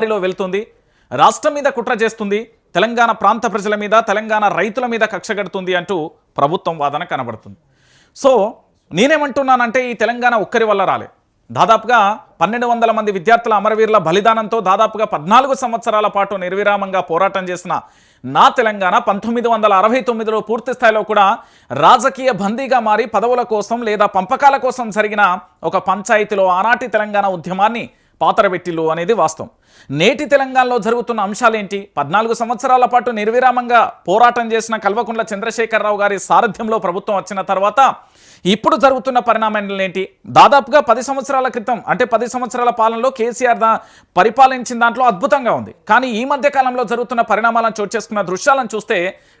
దారిలో వెళ్తుంది రాష్ట్రం మీద కుట్ర చేస్తుంది తెలంగాణ ప్రాంత ప్రజల మీద తెలంగాణ రైతుల మీద కక్ష కడుతుంది అంటూ ప్రభుత్వం వాదన కనబడుతుంది. సో నేనేమంటున్నానంటే ఈ తెలంగాణ ఒక్కరి వల్ల రాలే. దాదాపుగా పన్నెండు వందల మంది విద్యార్థుల అమరవీరుల బలిదానంతో దాదాపుగా పద్నాలుగు సంవత్సరాల పాటు నిర్విరామంగా పోరాటం చేసిన నా తెలంగాణ పంతొమ్మిది వందల అరవై తొమ్మిదిలో పూర్తి స్థాయిలో కూడా రాజకీయ బందీగా మారి పదవుల కోసం లేదా పంపకాల కోసం జరిగిన ఒక పంచాయతీలో ఆనాటి తెలంగాణ ఉద్యమాన్ని పాతరబెట్టిల్లు అనేది వాస్తవం. నేటి తెలంగాణలో జరుగుతున్న అంశాలేంటి? పద్నాలుగు సంవత్సరాల పాటు నిర్విరామంగా పోరాటం చేసిన కల్వకుంట్ల చంద్రశేఖరరావు గారి సారథ్యంలో ప్రభుత్వం వచ్చిన తర్వాత ఇప్పుడు జరుగుతున్న పరిణామాలు ఏంటి? దాదాపుగా పది సంవత్సరాల క్రితం అంటే పది సంవత్సరాల పాలనలో కేసీఆర్ పరిపాలించిన దాంట్లో అద్భుతంగా ఉంది. కానీ ఈ మధ్య కాలంలో జరుగుతున్న పరిణామాలను చోటు చేసుకున్న దృశ్యాలను చూస్తే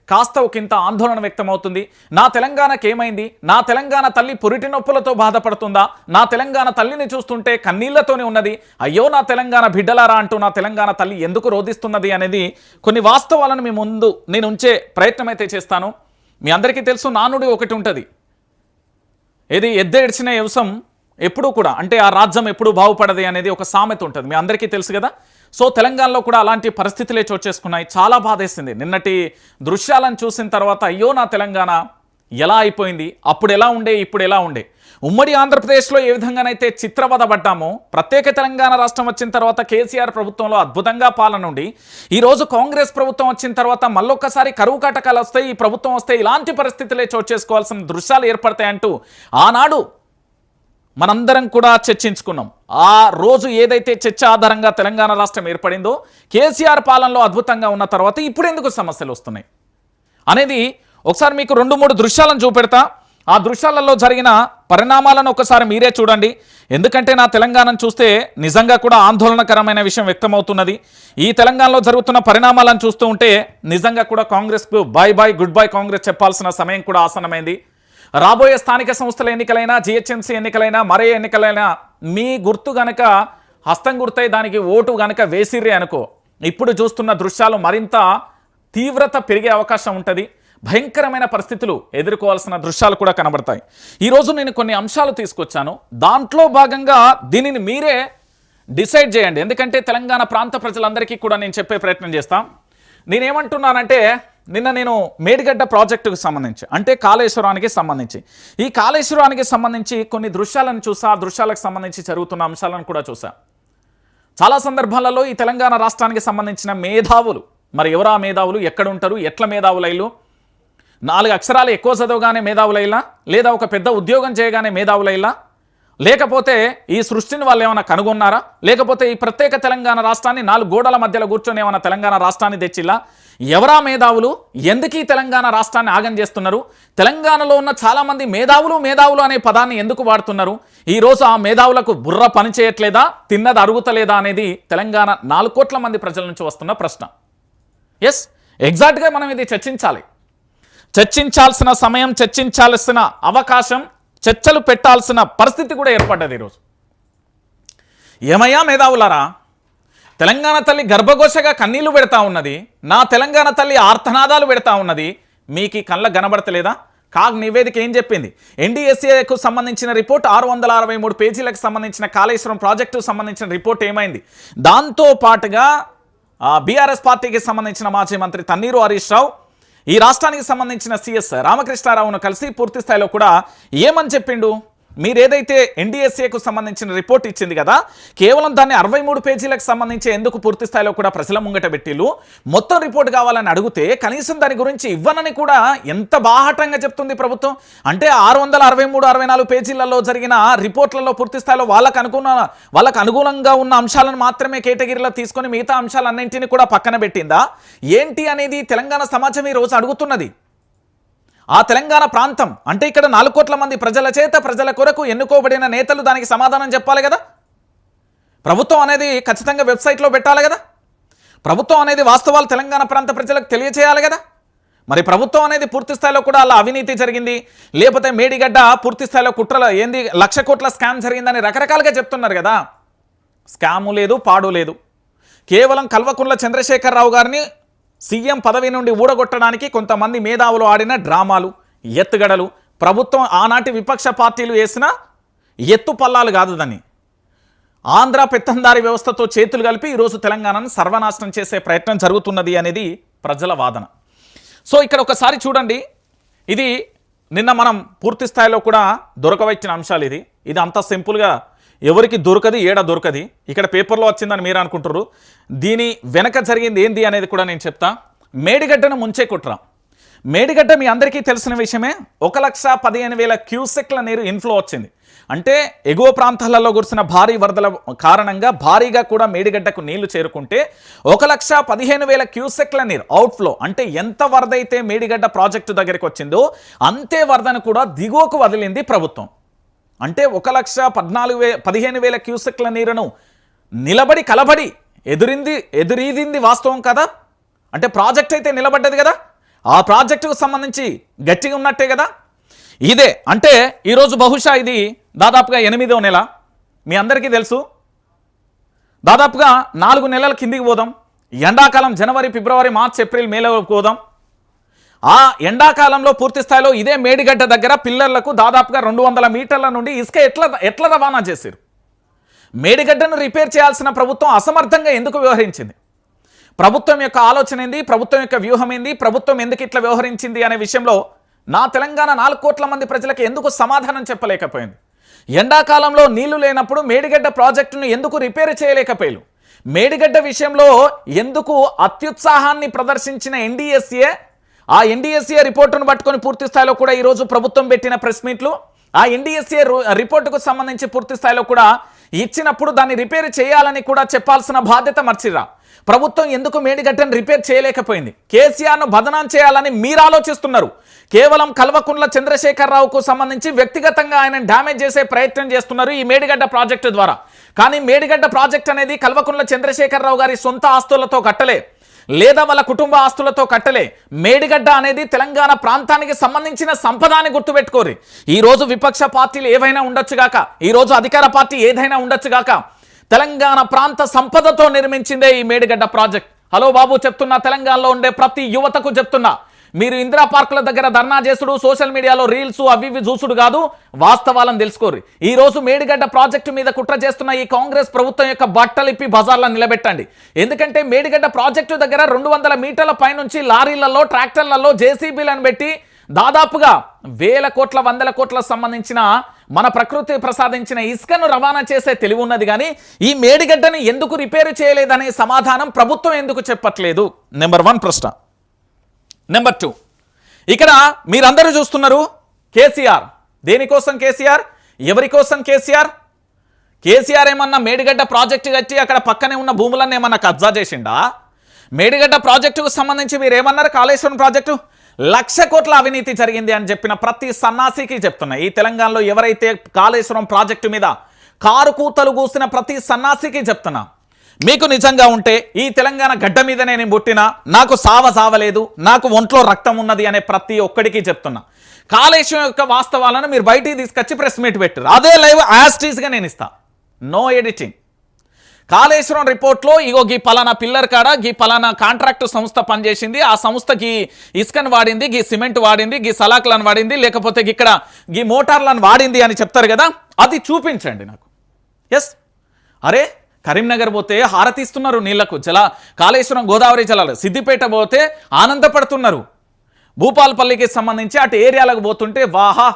కాస్త ఒకంత ఆందోళన వ్యక్తమవుతుంది. నా తెలంగాణకి ఏమైంది? నా తెలంగాణ తల్లి పురిటి నొప్పులతో బాధపడుతుందా? నా తెలంగాణ తల్లిని చూస్తుంటే కన్నీళ్ళతోనే ఉన్నది. అయ్యో నా తెలంగాణ బిడ్డలారా అంటూ నా తెలంగాణ తల్లి ఎందుకు రోధిస్తున్నది అనేది కొన్ని వాస్తవాలను మీ ముందు నేను ఉంచే ప్రయత్నం అయితే చేస్తాను. మీ అందరికీ తెలుసు నానుడి ఒకటి ఉంటుంది. ఏది ఎద్దేడ్చిన వ్యవసం ఎప్పుడూ కూడా అంటే ఆ రాజ్యం ఎప్పుడు బాగుపడది అనేది ఒక సామెత ఉంటుంది. మీ అందరికీ తెలుసు కదా? సో తెలంగాణలో కూడా అలాంటి పరిస్థితులే చోటు చేసుకున్నాయి. చాలా బాధేసింది. నిన్నటి దృశ్యాలను చూసిన తర్వాత అయ్యో నా తెలంగాణ ఎలా అయిపోయింది? అప్పుడు ఎలా ఉండే? ఇప్పుడు ఎలా ఉండే? ఉమ్మడి ఆంధ్రప్రదేశ్లో ఏ విధంగానైతే చిత్రవద పడ్డామో ప్రత్యేక తెలంగాణ రాష్ట్రం వచ్చిన తర్వాత కేసీఆర్ ప్రభుత్వంలో అద్భుతంగా పాలన ఉండి ఈరోజు కాంగ్రెస్ ప్రభుత్వం వచ్చిన తర్వాత మళ్ళొక్కసారి కరువు కాటకాలు వస్తాయి ఈ ప్రభుత్వం వస్తే ఇలాంటి పరిస్థితులే చోటు చేసుకోవాల్సిన దృశ్యాలు ఏర్పడతాయంటూ ఆనాడు మనందరం కూడా చర్చించుకున్నాం. ఆ రోజు ఏదైతే చర్చ ఆధారంగా తెలంగాణ రాష్ట్రం ఏర్పడిందో కేసీఆర్ పాలనలో అద్భుతంగా ఉన్న తర్వాత ఇప్పుడు ఎందుకు సమస్యలు వస్తున్నాయి? అనేది ఒకసారి మీకు రెండు మూడు దృశ్యాలను చూపెడతా. ఆ దృశ్యాలలో జరిగిన పరిణామాలను ఒకసారి మీరే చూడండి. ఎందుకంటే నా తెలంగాణను చూస్తే నిజంగా కూడా ఆందోళనకరమైన విషయం వ్యక్తమవుతున్నది. ఈ తెలంగాణలో జరుగుతున్న పరిణామాలను చూస్తూ ఉంటే నిజంగా కూడా కాంగ్రెస్కు bye bye good bye Congress చెప్పాల్సిన సమయం కూడా ఆసనమైంది రాబోయే స్థానిక సంస్థల ఎన్నికలైనా జిహెచ్ఎంసీ ఎన్నికలైనా మరే ఎన్నికలైనా మీ గుర్తు గనక హస్తం గుర్తై దానికి ఓటు గనక వేసిర్రే అనుకో. ఇప్పుడు చూస్తున్న దృశ్యాలు మరింత తీవ్రత పెరిగే అవకాశం ఉంటుంది. భయంకరమైన పరిస్థితులు ఎదుర్కోవాల్సిన దృశ్యాలు కూడా కనబడతాయి. ఈరోజు నేను కొన్ని అంశాలు తీసుకొచ్చాను. దాంట్లో భాగంగా దీనిని మీరే డిసైడ్ చేయండి. ఎందుకంటే తెలంగాణ ప్రాంత ప్రజలందరికీ కూడా నేను చెప్పే ప్రయత్నం చేస్తాం. నేనేమంటున్నానంటే నిన్న నేను మేడిగడ్డ ప్రాజెక్టుకు సంబంధించి అంటే కాళేశ్వరానికి సంబంధించి ఈ కాళేశ్వరానికి సంబంధించి కొన్ని దృశ్యాలను చూసా ఆ దృశ్యాలకు సంబంధించి జరుగుతున్న అంశాలను కూడా చూసా. చాలా సందర్భాలలో ఈ తెలంగాణ రాష్ట్రానికి సంబంధించిన మేధావులు మరి ఎవరా మేధావులు ఎక్కడ ఉంటారు ఎట్ల మేధావులైలు నాలుగు అక్షరాలు ఎక్కువ చదవగానే మేధావులైలా లేదా ఒక పెద్ద ఉద్యోగం చేయగానే మేధావులైలా. లేకపోతే ఈ సృష్టిని వాళ్ళు ఏమైనా కనుగొన్నారా? లేకపోతే ఈ ప్రత్యేక తెలంగాణ రాష్ట్రాన్ని నాలుగు గోడల మధ్యలో కూర్చొని ఏమైనా తెలంగాణ రాష్ట్రాన్ని తెచ్చిలా? ఎవరా మేధావులు? ఎందుకు ఈ తెలంగాణ రాష్ట్రాన్ని ఆగం చేస్తున్నారు? తెలంగాణలో ఉన్న చాలామంది మేధావులు మేధావులు అనే పదాన్ని ఎందుకు వాడుతున్నారు? ఈరోజు ఆ మేధావులకు బుర్ర పని చేయట్లేదా? తిన్నది అరుగుతలేదా అనేది తెలంగాణ నాలుగు కోట్ల మంది ప్రజల నుంచి వస్తున్న ప్రశ్న. ఎస్ ఎగ్జాక్ట్గా మనం ఇది చర్చించాలి. చర్చించాల్సిన సమయం చర్చించాల్సిన అవకాశం చర్చలు పెట్టాల్సిన పరిస్థితి కూడా ఏర్పడ్డది ఈరోజు. ఏమయ్యా మేధావులారా? తెలంగాణ తల్లి గర్భఘోషగా కన్నీళ్ళు పెడతా ఉన్నది. నా తెలంగాణ తల్లి ఆర్తనాదాలు పెడతా ఉన్నది. మీకు ఈ కళ్ళ కనబడతలేదా? కాగ్ నివేదిక ఏం చెప్పింది? ఎన్డీఎస్ఏకు సంబంధించిన రిపోర్ట్ ఆరు వందల అరవై మూడు పేజీలకు సంబంధించిన కాళేశ్వరం ప్రాజెక్టుకు సంబంధించిన రిపోర్ట్ ఏమైంది? దాంతో పాటుగా బీఆర్ఎస్ పార్టీకి సంబంధించిన మాజీ మంత్రి తన్నీరు హరీష్ రావు ఈ రాష్ట్రానికి సంబంధించిన సీఎస్ రామకృష్ణారావును కలిసి పూర్తిస్థాయిలో కూడా ఏమని చెప్పిండు? మీరేదైతే ఎన్డీఎస్ఏకు సంబంధించిన రిపోర్ట్ ఇచ్చింది కదా కేవలం దాన్ని అరవై మూడు పేజీలకు సంబంధించి ఎందుకు పూర్తి స్థాయిలో కూడా ప్రజల ముంగట పెట్టిలు మొత్తం రిపోర్ట్ కావాలని అడిగితే కనీసం దాని గురించి ఇవ్వనని కూడా ఎంత బాహటంగా చెప్తుంది ప్రభుత్వం? అంటే ఆరు వందల అరవై మూడు అరవై నాలుగు పేజీలలో జరిగిన రిపోర్ట్లలో పూర్తి స్థాయిలో వాళ్ళకు అనుకున్న వాళ్ళకు అనుగుణంగా ఉన్న అంశాలను మాత్రమే కేటగిరీలో తీసుకొని మిగతా అంశాలన్నింటినీ కూడా పక్కన పెట్టిందా? ఏంటి అనేది తెలంగాణ సమాజం ఈ రోజు అడుగుతున్నది. ఆ తెలంగాణ ప్రాంతం అంటే ఇక్కడ నాలుగు కోట్ల మంది ప్రజల చేత ప్రజల కొరకు ఎన్నుకోబడిన నేతలు దానికి సమాధానం చెప్పాలి కదా? ప్రభుత్వం అనేది ఖచ్చితంగా వెబ్సైట్లో పెట్టాలి కదా? ప్రభుత్వం అనేది వాస్తవాలు తెలంగాణ ప్రాంత ప్రజలకు తెలియచేయాలి కదా? మరి ప్రభుత్వం అనేది పూర్తి స్థాయిలో కూడా అలా అవినీతి జరిగింది లేకపోతే మేడిగడ్డ పూర్తి స్థాయిలో కుట్రల ఏంది లక్ష కోట్ల స్కామ్ జరిగిందని రకరకాలుగా చెప్తున్నారు కదా? స్కాము లేదు పాడు లేదు. కేవలం కల్వకుంట్ల చంద్రశేఖరరావు గారిని సీఎం పదవి నుండి ఊడగొట్టడానికి కొంతమంది మేధావులు ఆడిన డ్రామాలు ఎత్తుగడలు ప్రభుత్వం ఆనాటి విపక్ష పార్టీలు వేసిన ఎత్తు పల్లాలు కాదు దాన్ని. ఆంధ్ర పెత్తందారి వ్యవస్థతో చేతులు కలిపి ఈరోజు తెలంగాణను సర్వనాశనం చేసే ప్రయత్నం జరుగుతున్నది అనేది ప్రజల వాదన. సో ఇక్కడ ఒకసారి చూడండి. ఇది నిన్న మనం పూర్తి స్థాయిలో కూడా దొరకవచ్చిన అంశాలు ఇది. ఇది అంత సింపుల్గా ఎవరికి దొరకది ఏడ దొరకది? ఇక్కడ పేపర్లో వచ్చిందని మీరు అనుకుంటారు దీని వెనక జరిగింది ఏంది అనేది కూడా నేను చెప్తా. మేడిగడ్డను ముంచే కుట్ర. మేడిగడ్డ మీ అందరికీ తెలిసిన విషయమే ఒక లక్ష పదిహేను వేల క్యూసెక్ల నీరు ఇన్ఫ్లో వచ్చింది. అంటే ఎగువ ప్రాంతాలలో కురిసిన భారీ వరదల కారణంగా భారీగా కూడా మేడిగడ్డకు నీళ్ళు చేరుకుంటే ఒక లక్ష పదిహేను వేల క్యూసెక్ల నీరు అవుట్ఫ్లో అంటే ఎంత వరద అయితే మేడిగడ్డ ప్రాజెక్టు దగ్గరికి వచ్చిందో అంతే వరదను కూడా దిగువకు వదిలింది ప్రభుత్వం. అంటే ఒక లక్ష పద్నాలుగు వే పదిహేను వేల క్యూసెక్ల నీరును నిలబడి కలబడి ఎదురింది ఎదురీదింది వాస్తవం కదా? అంటే ప్రాజెక్ట్ అయితే నిలబడ్డది కదా? ఆ ప్రాజెక్టుకు సంబంధించి గట్టిగా ఉన్నట్టే కదా? ఇదే అంటే ఈరోజు బహుశా ఇది దాదాపుగా ఎనిమిదో నెల. మీ అందరికీ తెలుసు. దాదాపుగా నాలుగు నెలల కిందికి పోదాం. ఎండాకాలం జనవరి ఫిబ్రవరి మార్చ్ ఏప్రిల్ మేలో పోదాం. ఆ ఎండాకాలంలో పూర్తి స్థాయిలో ఇదే మేడిగడ్డ దగ్గర పిల్లర్లకు దాదాపుగా రెండు వందల మీటర్ల నుండి ఇసుక ఎట్లా ఎట్లా రవాణా చేశారు మేడిగడ్డను రిపేర్ చేయాల్సిన ప్రభుత్వం అసమర్థంగా ఎందుకు వ్యవహరించింది? ప్రభుత్వం యొక్క ఆలోచన ఏంది? ప్రభుత్వం యొక్క వ్యూహం ఏంది? ప్రభుత్వం ఎందుకు ఇట్లా వ్యవహరించింది అనే విషయంలో నా తెలంగాణ నాలుగు కోట్ల మంది ప్రజలకు ఎందుకు సమాధానం చెప్పలేకపోయింది? ఎండాకాలంలో నీళ్ళు లేనప్పుడు మేడిగడ్డ ప్రాజెక్టును ఎందుకు రిపేర్ చేయలేకపోయారు? మేడిగడ్డ విషయంలో ఎందుకు అత్యుత్సాహాన్ని ప్రదర్శించిన ఎన్డీఎస్ఏ ఆ ఎన్డీఎస్ఏ రిపోర్టును పట్టుకొని పూర్తి స్థాయిలో కూడా ఈరోజు ప్రభుత్వం పెట్టిన ప్రెస్ మీట్లు ఆ ఎన్డీఎస్ఏ రిపోర్టుకు సంబంధించి పూర్తి స్థాయిలో కూడా ఇచ్చినప్పుడు దాన్ని రిపేర్ చేయాలని కూడా చెప్పాల్సిన బాధ్యత మర్చిరా ప్రభుత్వం ఎందుకు మేడిగడ్డను రిపేర్ చేయలేకపోయింది? కేసీఆర్ను బదనాం చేయాలని మీరు ఆలోచిస్తున్నారు. కేవలం కల్వకుంట్ల చంద్రశేఖరరావుకు సంబంధించి వ్యక్తిగతంగా ఆయన డ్యామేజ్ చేసే ప్రయత్నం చేస్తున్నారు ఈ మేడిగడ్డ ప్రాజెక్టు ద్వారా. కానీ మేడిగడ్డ ప్రాజెక్ట్ అనేది కల్వకుంట్ల చంద్రశేఖరరావు గారి సొంత ఆస్తులతో కట్టలే. లేదా వాళ్ళ కుటుంబ ఆస్తులతో కట్టలే. మేడిగడ్డ అనేది తెలంగాణ ప్రాంతానికి సంబంధించిన సంపదాన్ని గుర్తుపెట్టుకోరి. ఈ రోజు విపక్ష పార్టీలు ఏవైనా ఉండొచ్చుగాక ఈ రోజు అధికార పార్టీ ఏదైనా ఉండొచ్చుగాక తెలంగాణ ప్రాంత సంపదతో నిర్మించిందే ఈ మేడిగడ్డ ప్రాజెక్ట్. హలో బాబు చెప్తున్నా తెలంగాణలో ఉండే ప్రతి యువతకు చెప్తున్నా. మీరు ఇందిరా పార్కుల దగ్గర ధర్నా చేసుడు సోషల్ మీడియాలో రీల్స్ అవి ఇవి చూసుడు కాదు వాస్తవాలను తెలుసుకోరు. ఈ రోజు మేడిగడ్డ ప్రాజెక్టు మీద కుట్ర చేస్తున్న ఈ కాంగ్రెస్ ప్రభుత్వం యొక్క బట్టలిప్పి బజార్లను నిలబెట్టండి. ఎందుకంటే మేడిగడ్డ ప్రాజెక్టు దగ్గర రెండు వందల మీటర్ల పైనుంచి లారీలలో ట్రాక్టర్లలో జేసీబీలను పెట్టి దాదాపుగా వేల కోట్ల వందల కోట్ల సంబంధించిన మన ప్రకృతి ప్రసాదించిన ఇసుకను రవాణా చేసే తెలివి ఉన్నది కానీ ఈ మేడిగడ్డని ఎందుకు రిపేరు చేయలేదనే సమాధానం ప్రభుత్వం ఎందుకు చెప్పట్లేదు? నెంబర్ వన్ ప్రశ్న. నెంబర్ టూ ఇక్కడ మీరందరూ చూస్తున్నారు కేసీఆర్. దేనికోసం కేసీఆర్? ఎవరి కోసం కేసీఆర్? కేసీఆర్ ఏమన్నా మేడిగడ్డ ప్రాజెక్టు కట్టి అక్కడ పక్కనే ఉన్న భూములన్నీ ఏమన్నా కబ్జా చేసిండా? మేడిగడ్డ ప్రాజెక్టుకు సంబంధించి మీరు ఏమన్నారు కాళేశ్వరం ప్రాజెక్టు లక్ష కోట్ల అవినీతి జరిగింది అని చెప్పిన ప్రతి సన్నాసికి చెప్తున్నా. ఈ తెలంగాణలో ఎవరైతే కాళేశ్వరం ప్రాజెక్టు మీద కారు కూతలు కూసిన ప్రతి సన్నాసికి చెప్తున్నా. మీకు నిజంగా ఉంటే ఈ తెలంగాణ గడ్డ మీదనే నేను పుట్టినా నాకు సావ సావలేదు నాకు ఒంట్లో రక్తం ఉన్నది అనే ప్రతి ఒక్కడికి చెప్తున్నా. కాళేశ్వరం యొక్క వాస్తవాలను మీరు బయటికి తీసుకొచ్చి ప్రెస్ మీట్ పెట్టారు. అదే లైవ్ యాస్టీస్గా నేను ఇస్తా. No editing. కాళేశ్వరం రిపోర్ట్లో ఇగో గీ పలానా పిల్లర్ కాడ గీ పలానా కాంట్రాక్ట్ సంస్థ పనిచేసింది ఆ సంస్థ గీ ఇసుకను వాడింది గీ సిమెంట్ వాడింది గీ సలాక్లను వాడింది లేకపోతే ఇక్కడ గీ మోటార్లను వాడింది అని చెప్తారు కదా అది చూపించండి నాకు. ఎస్ అరే కరీంనగర్ పోతే హారతిస్తున్నారు నీళ్ళకు జల కాళేశ్వరం గోదావరి జలాలు. సిద్దిపేట పోతే ఆనందపడుతున్నారు. భూపాలపల్లికి సంబంధించి అటు ఏరియాలకు పోతుంటే వాహా!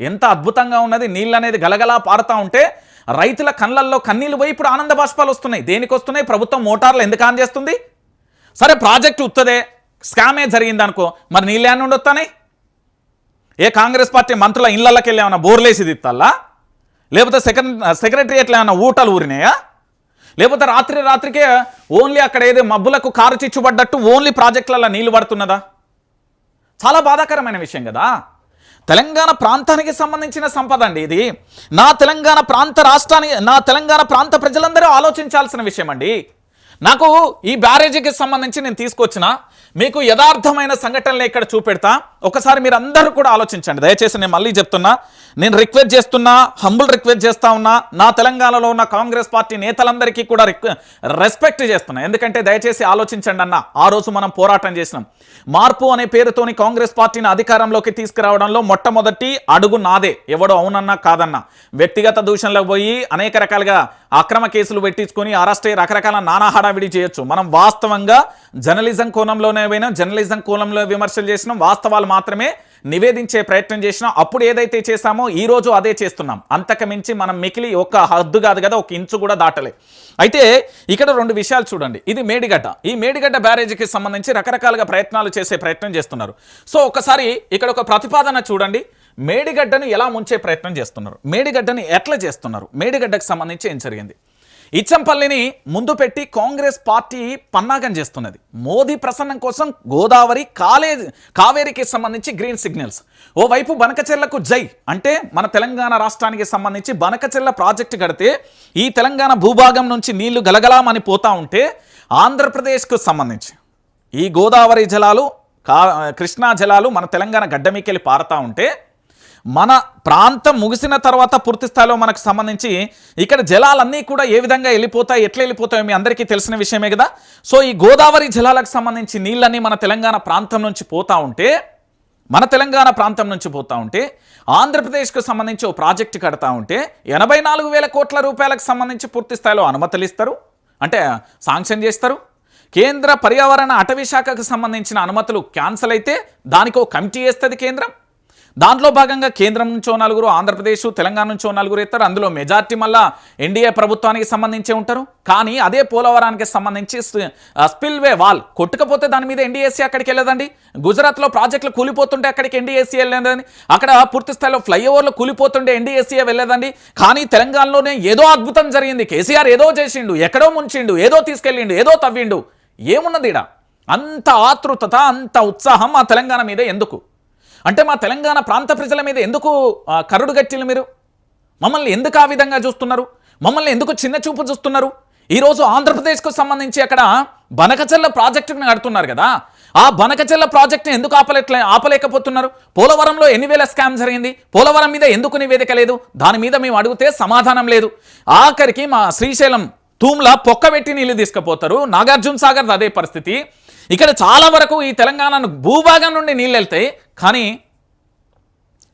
ఎంత అద్భుతంగా ఉన్నది. నీళ్ళు అనేది గలగలా పారుతూ ఉంటే రైతుల కళ్ళల్లో కన్నీళ్ళు పోయి ఇప్పుడు ఆనంద బాష్పాలు వస్తున్నాయి. దేనికి వస్తున్నాయి? ప్రభుత్వం మోటార్లు ఎందుకు ఆన్ చేస్తుంది? సరే ప్రాజెక్ట్ ఉత్తదే. స్కామే జరిగింది అనుకో మరి నీళ్ళు ఏమన్నా ఉండొస్తానే ఏ కాంగ్రెస్ పార్టీ మంత్రుల ఇళ్ళకి వెళ్ళి ఏమైనా బోర్లేసి తిత్తాలా లేకపోతే సెకండ్ సెక్రటరియట్లో ఏమైనా ఊటలు ఊరినాయా? లేకపోతే రాత్రి రాత్రికే ఓన్లీ అక్కడ ఏదో మబ్బులకు కారు చిచ్చుబడ్డట్టు ఓన్లీ ప్రాజెక్టులలో నీళ్ళు పడుతున్నదా? చాలా బాధాకరమైన విషయం కదా. తెలంగాణ ప్రాంతానికి సంబంధించిన సంపద అండి ఇది. నా తెలంగాణ ప్రాంత రాష్ట్రానికి నా తెలంగాణ ప్రాంత ప్రజలందరూ ఆలోచించాల్సిన విషయం అండి. నాకు ఈ బ్యారేజీకి సంబంధించి నేను తీసుకొచ్చిన మీకు యథార్థమైన సంఘటనలు ఇక్కడ చూపెడతా. ఒకసారి మీరు అందరూ కూడా ఆలోచించండి. దయచేసి నేను మళ్ళీ చెప్తున్నా నేను రిక్వెస్ట్ చేస్తున్నా హంబుల్ రిక్వెస్ట్ చేస్తా ఉన్నా నా తెలంగాణలో ఉన్న కాంగ్రెస్ పార్టీ నేతలందరికీ కూడా రెస్పెక్ట్ చేస్తున్నా. ఎందుకంటే దయచేసి ఆలోచించండి అన్న ఆ రోజు మనం పోరాటం చేసినాం. మార్పు అనే పేరుతోని కాంగ్రెస్ పార్టీని అధికారంలోకి తీసుకురావడంలో మొట్టమొదటి అడుగు నాదే. ఎవడో అవునన్నా కాదన్నా. వ్యక్తిగత దూషణలకు పోయి అనేక రకాలుగా అక్రమ కేసులు పెట్టించుకొని అరెస్ట్ అయ్యి రకరకాల నానా హడావిడి చేయొచ్చు. మనం వాస్తవంగా జర్నలిజం కోణంలోనే పోయినాం జర్నలిజం కోణంలో విమర్శలు చేసినాం వాస్తవాలు మాత్రమే నివేదించే ప్రయత్నం చేసినాం అప్పుడు ఏదైతే చేశామో ఈ రోజు అదే చేస్తున్నాం. అంతకు మించి మనం మికిలి ఒక హద్దు కాదు కదా ఒక ఇంచు కూడా దాటలే. అయితే ఇక్కడ రెండు విషయాలు చూడండి. ఇది మేడిగడ్డ. ఈ మేడిగడ్డ బ్యారేజీకి సంబంధించి రకరకాలుగా ప్రయత్నాలు చేసే ప్రయత్నం చేస్తున్నారు. సో ఒకసారి ఇక్కడ ఒక ప్రతిపాదన చూడండి. మేడిగడ్డను ఎలా ముంచే ప్రయత్నం చేస్తున్నారు? మేడిగడ్డని ఎట్లా చేస్తున్నారు? మేడిగడ్డకు సంబంధించి ఏం జరిగింది? ఇచ్చంపల్లిని ముందు పెట్టి కాంగ్రెస్ పార్టీ పన్నాగం చేస్తున్నది. మోదీ ప్రసన్నం కోసం గోదావరి కాలేజ్ కావేరికి సంబంధించి గ్రీన్ సిగ్నల్స్. ఓవైపు బనకచెర్లకు జై అంటే మన తెలంగాణ రాష్ట్రానికి సంబంధించి బనకచెర్ల ప్రాజెక్టు కడితే ఈ తెలంగాణ భూభాగం నుంచి నీళ్ళు గలగలామని పోతా ఉంటే ఆంధ్రప్రదేశ్కు సంబంధించి ఈ గోదావరి జలాలు కా కృష్ణా జలాలు మన తెలంగాణ గడ్డ మీకెళ్ళి పారుతూ ఉంటే మన ప్రాంతం ముగిసిన తర్వాత పూర్తి స్థాయిలో మనకు సంబంధించి ఇక్కడ జలాలన్నీ కూడా ఏ విధంగా వెళ్ళిపోతాయి ఎట్లా వెళ్ళిపోతాయో మీ అందరికీ తెలిసిన విషయమే కదా. సో ఈ గోదావరి జలాలకు సంబంధించి నీళ్ళన్నీ మన తెలంగాణ ప్రాంతం నుంచి పోతా ఉంటే మన తెలంగాణ ప్రాంతం నుంచి పోతా ఉంటే ఆంధ్రప్రదేశ్కు సంబంధించి ఓ ప్రాజెక్టు కడతా ఉంటే ఎనభై నాలుగు వేల కోట్ల రూపాయలకు సంబంధించి పూర్తి స్థాయిలో అనుమతులు ఇస్తారు. అంటే శాంక్షన్ చేస్తారు. కేంద్ర పర్యావరణ అటవీ శాఖకు సంబంధించిన అనుమతులు క్యాన్సల్ అయితే దానికి ఓ కమిటీ వేస్తుంది కేంద్రం. దాంట్లో భాగంగా కేంద్రం నుంచో నలుగురు ఆంధ్రప్రదేశ్ తెలంగాణ నుంచో నలుగురు ఇస్తారు అందులో మెజార్టీ మళ్ళా ఎన్డీఏ ప్రభుత్వానికి సంబంధించే ఉంటారు. కానీ అదే పోలవరానికి సంబంధించి స్పిల్వే వాల్ కొట్టుకపోతే దాని మీద ఎన్డీఏసీ అక్కడికి వెళ్ళదండి. గుజరాత్లో ప్రాజెక్టులు కూలిపోతుంటే అక్కడికి ఎన్డీఏసీ వెళ్ళలేదండి అక్కడ పూర్తి స్థాయిలో ఫ్లైఓవర్లు కూలిపోతుంటే ఎన్డీఏసీ వెళ్ళలేదండి కానీ తెలంగాణలోనే ఏదో అద్భుతం జరిగింది. కేసీఆర్ ఏదో చేసిండు ఎక్కడో ముంచిండు ఏదో తీసుకెళ్ళిండు ఏదో తవ్విండు. ఏమున్నది ఇడ అంత ఆతృతత అంత ఉత్సాహం ఆ తెలంగాణ మీద ఎందుకు? అంటే మా తెలంగాణ ప్రాంత ప్రజల మీద ఎందుకు కరుడు గట్టిలు మీరు? మమ్మల్ని ఎందుకు ఆ విధంగా చూస్తున్నారు? మమ్మల్ని ఎందుకు చిన్న చూపు చూస్తున్నారు? ఈరోజు ఆంధ్రప్రదేశ్కు సంబంధించి అక్కడ బనకచెల్ల ప్రాజెక్టును కడుతున్నారు కదా. ఆ బనకచెల్ల ప్రాజెక్టును ఎందుకు ఆపలేట్లే ఆపలేకపోతున్నారు? పోలవరంలో ఎన్ని వేల స్కామ్ జరిగింది? పోలవరం మీద ఎందుకు నివేదిక లేదు? దాని మీద మేము అడిగితే సమాధానం లేదు. ఆఖరికి మా శ్రీశైలం తూమ్ల పొక్కబెట్టి నీళ్ళు తీసుకుపోతారు. నాగార్జున సాగర్ అదే పరిస్థితి. ఇక్కడ చాలా వరకు ఈ తెలంగాణను భూభాగం నుండి నీళ్ళు వెళ్తాయి కానీ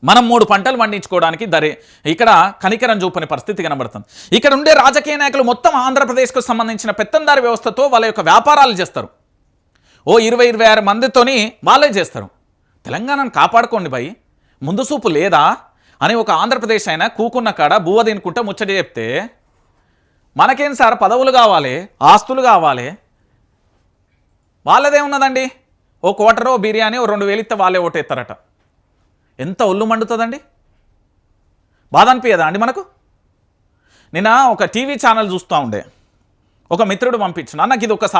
మనం మూడు పంటలు పండించుకోవడానికి దరే ఇక్కడ కనికరం చూపని పరిస్థితి కనబడుతుంది. ఇక్కడ ఉండే రాజకీయ నాయకులు మొత్తం ఆంధ్రప్రదేశ్కు సంబంధించిన పెత్తందారి వ్యవస్థతో వాళ్ళ యొక్క వ్యాపారాలు చేస్తారు. ఓ ఇరవై ఇరవై ఆరు మందితోని వాళ్ళే చేస్తారు. తెలంగాణను కాపాడుకోండి భయ్ ముందు చూపు లేదా అని ఒక ఆంధ్రప్రదేశ్ అయినా కూకున్న కాడ బువ్వ తినుకుంటే ముచ్చట చెప్తే మనకేం సార్ పదవులు కావాలి ఆస్తులు కావాలి వాళ్ళదే ఉన్నదండి. ఓ కోటరో బిర్యానీ ఓ రెండు వేలు ఇస్తే వాళ్ళే ఓటేస్తారట ఎంత ఒళ్ళు మండుతుందండి? బాధ అనిపించదా అండి మనకు? నిన్న ఒక టీవీ ఛానల్ చూస్తూ ఉండే. ఒక మిత్రుడు పంపించిన. నాకు ఇది ఒకసారి